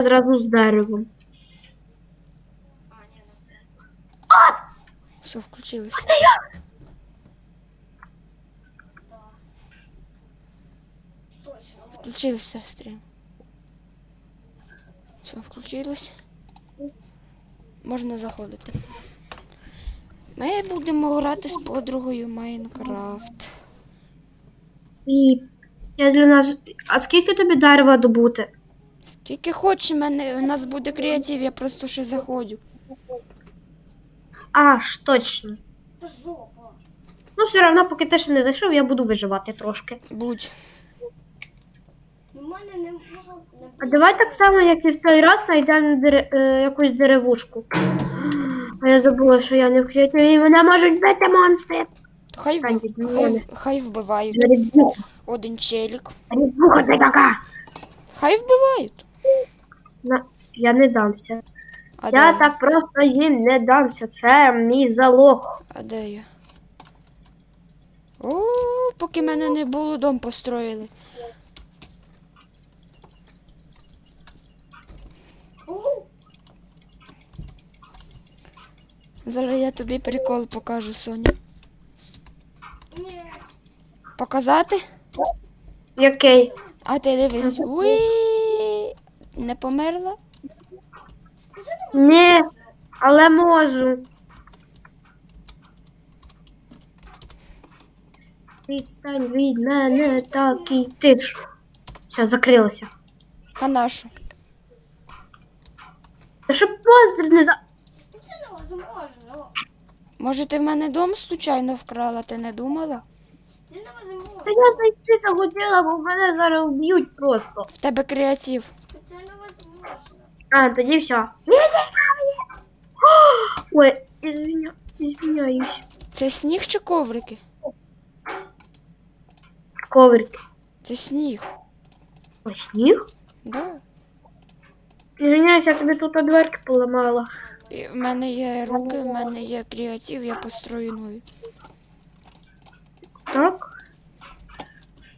зразу з деревом. А. Все, включилось. Все стрім. Все, включилось. Можна заходити. Ми будемо грати з подругою Майнкрафт. І я для нас. А скільки тобі дерева добути? Скільки хочеш, мене у нас буде креатив, я просто ще заходжу. А, ж точно. Жопа. Ну, все одно, поки ти ще не зайшов, я буду виживати трошки. Будь. А давай так само, як і в той раз, знайдемо дере... е, якусь деревушку. А я забула, що я не в креативі, і мене можуть бити монстри. Хай, Стань від хай, мене. хай вбивають. Один челік. рибуха ти така. Хай вбивають. На... Я не дамся. А Я де? так просто їм не дамся. Це мій залог. А де я? О, поки мене не було, дом построїли. Зараз я тобі прикол покажу, Соня. Показати? Який? А ти дивись. Уї! Не померла? Ні, але можу. Відстань від мене такий тиш. Все, закрилося. А нашу? Та щоб монстр не за. Ну. Може, ти в мене дом случайно вкрала, ти не думала? Та я зайти захотіла, бо мене зараз вб'ють просто. В тебе креатив. Це невозможно. А, тоді все. Не займай! Ой, извиня... извиняюсь. Це сніг чи коврики? Коврики. Це сніг. Ой, сніг? Да. Извиняюсь, я тобі тут дверки поламала. І в мене є руки, в мене є креатив, я построю нові. Так?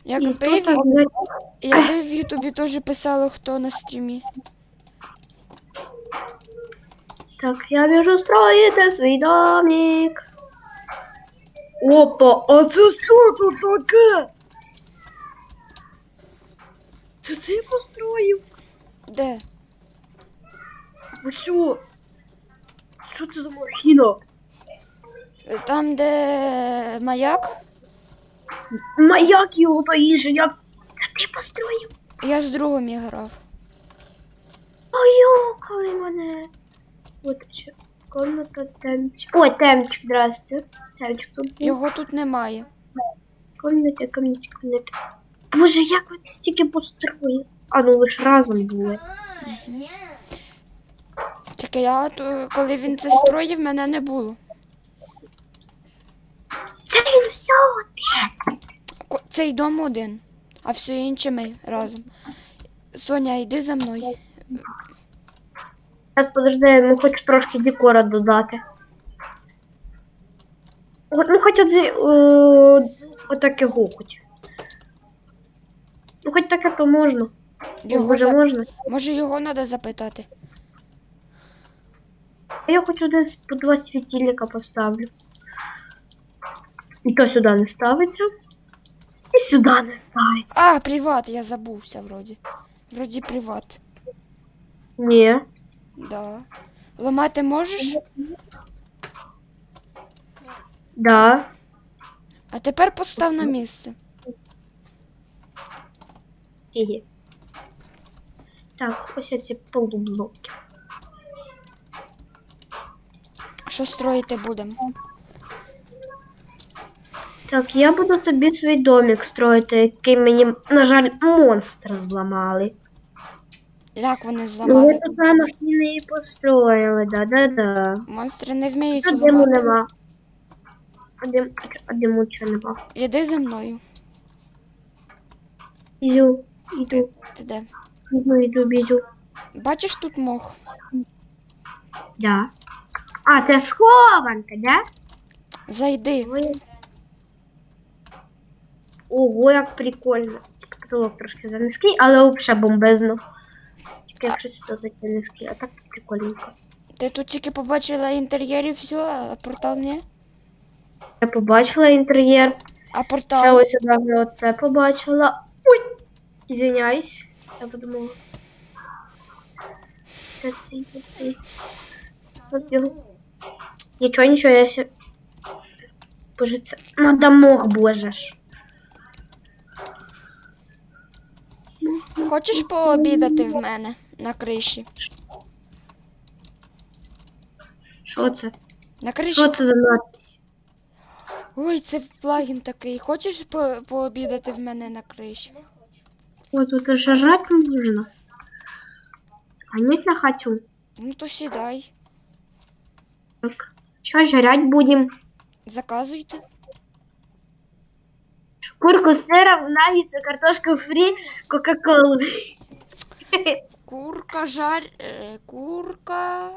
Якби, в- якби в Ютубі теж писало, хто на стрімі. Так, я біжу строїти свій домик. Опа, а це що тут таке? Це ти построїв? Де? Ось. Що Що це за махіна? Там, де маяк, Маяк його інше, як. Це ти построїв? я з другом грав. Ой, мене. От ще. Комната темчик. Ой, темчик, здрасте. Темчик тут. Його тут немає. Комната, комната, комната. Боже, як ви стільки построїли? А ну ви ж разом були. Тільки я, то, коли він це строїв, мене не було. Це він все один. Ко- Цей дом один, а все інше ми разом. Соня, йди за мною. Зараз подожди, ми хоч трошки декора додати. От, ну хоч от, е, отаке хоч. Ну хоч таке то можна. Його Може за- можна. Може його треба запитати. Я хоч один по два світильника поставлю. І то сюди не ставиться. І сюди не ставиться. А, приват, я забувся вроді. Вроді приват. Ні. Да. Ламати можеш? Да. А тепер постав на місце. Гі. Так, ось ці полублоки. Що строїти будемо? Так, я буду собі свій домик строїти, який мені, на жаль, монстра зламали. Як вони Ну, ви зламали? тут самих і построїли, да-да-да. Монстри не вміють А диму нема. А, дим, а диму чого нема. Іди за мною. Ізю, іду, Ти де? іду, іду, біжу. Бачиш тут мох? Да. А, це схованка, да? Зайди. Ой. Ого, як прикольно. Тільки потолок трошки занизький, але взагалі бомбезно. якщо сюди скін, а так прикольненько. Ти тут тільки побачила інтер'єр і все, а портал ні? Я побачила інтер'єр. А Ще портал. ось сюди вже оце побачила. Ой! Извиняюсь. Я подумала. Цей? От його. Нічого, нічого, я ще. Боже, це на домок, боже ж. Хочеш пообідати в мене на криші? Що це? На криші. Що це за надпись? Ой, це плагін такий. Хочеш по- пообідати в мене на криші? Не. Ой, тут же жрать можна. А нет, я хочу. Ну то сідай. Так. Що жрать будем? Заказуйте. Курку з сиром, наггетси, картошку фрі, кока-колу. Курка, жаль. е, Курка.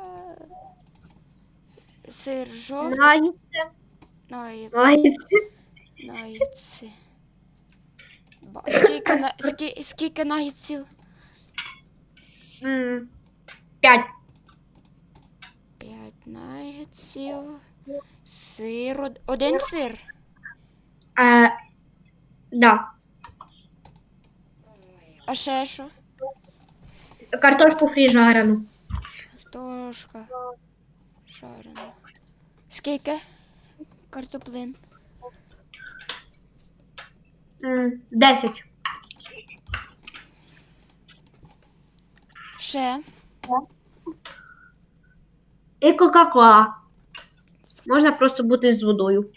Сир жовтий. Наггетси, Нагетси. наггетси. Нагетси. Ба- Скільки, на... Скі... Скільки нагетсів? М, П'ять. П'ять нагетсів. Сир. од- Один сир. Е, да. А ще що? Картошку фрі жарену. Картошка. Шарена. Скільки? Картоплин. М, Десять. Ще. І кока-кола. Можна просто бути з водою.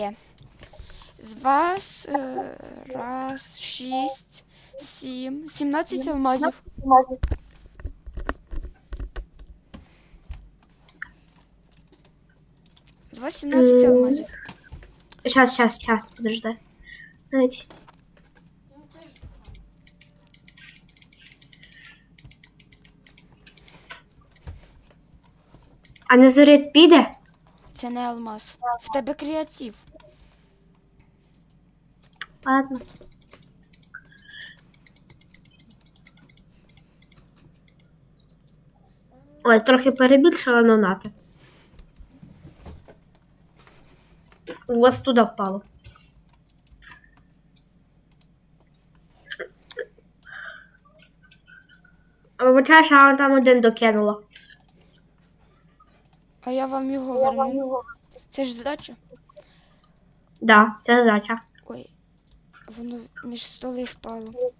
Є. З вас е, раз, шість, сім, сімнадцять алмазів. З вас сімнадцять М. алмазів. Сейчас, сейчас, сейчас, подожди. Значить. Це А Назарет піде? Це не алмаз. В тебе креатив. Ладно. Ой, трохи перебільшила, но нате. У вас туди впало. Вибачаєш, а там один докинула. А я вам його верну. Це ж задача. Да, це задача. Ой, воно між столи впало.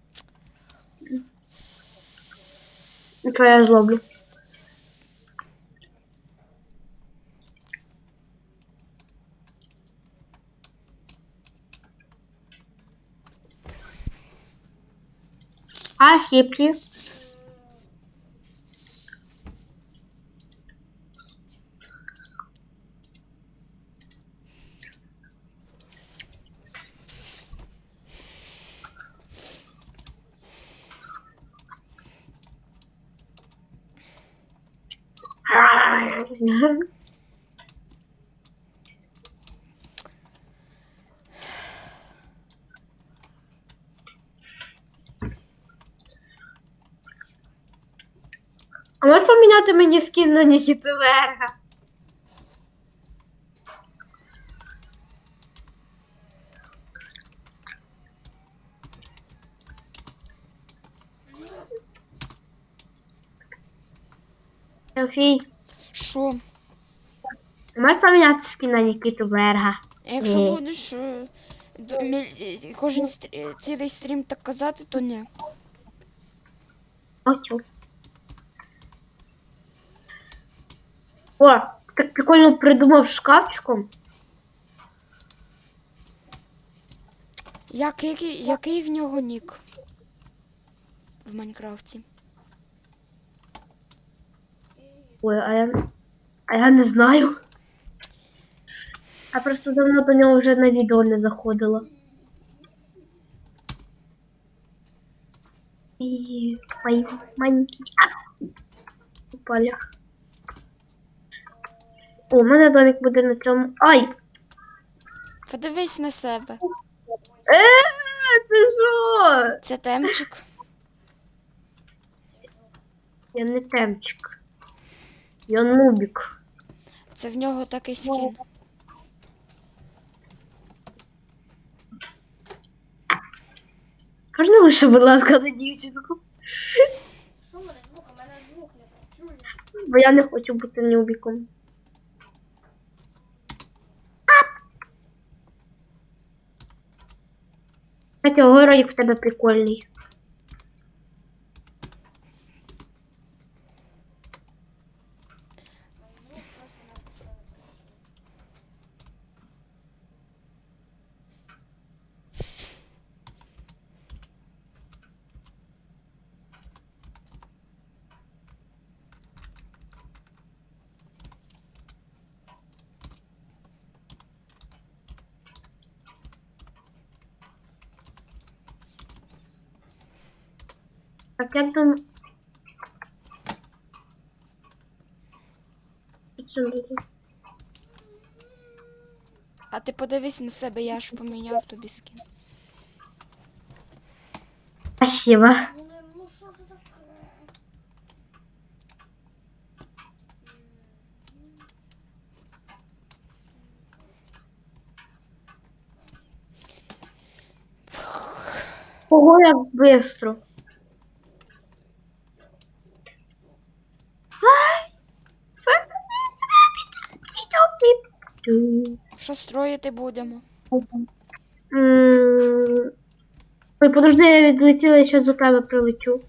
Що я зроблю? А хиплі? А можеш поміняти мені скін на Нікіту Верга? Софій, Що? можеш поміняти скін на Нікіту Берга? Якщо Ні. будеш е, д- міль- е, кожен стрі- цілий стрім так казати, то ні. Оцю. О, ти так прикольно придумав шкафчиком. Як, який, який в нього нік? В Майнкрафті. Ой, а я, а я не знаю. Я просто давно до нього вже на відео не заходила. І мої маленькі а, упали. О, у мене домик буде на цьому. Ай! Подивись на себе. Е, це що? Це темчик. Я не темчик. Я нубік. Це в нього такий скін. Можна лише, будь ласка, на дівчинку? Що в мене звук? У мене звук не працює. Бо я не хочу бути нубіком. Кстати, огородик в тебе прикольний. Так буде? А ти подивись на себе, я ж поміняв тобі скін. Спасибо. Ого, як бистро. Ай! Що строїти будемо? Ой, подожди, я відлетіла, я зараз до тебе прилечу.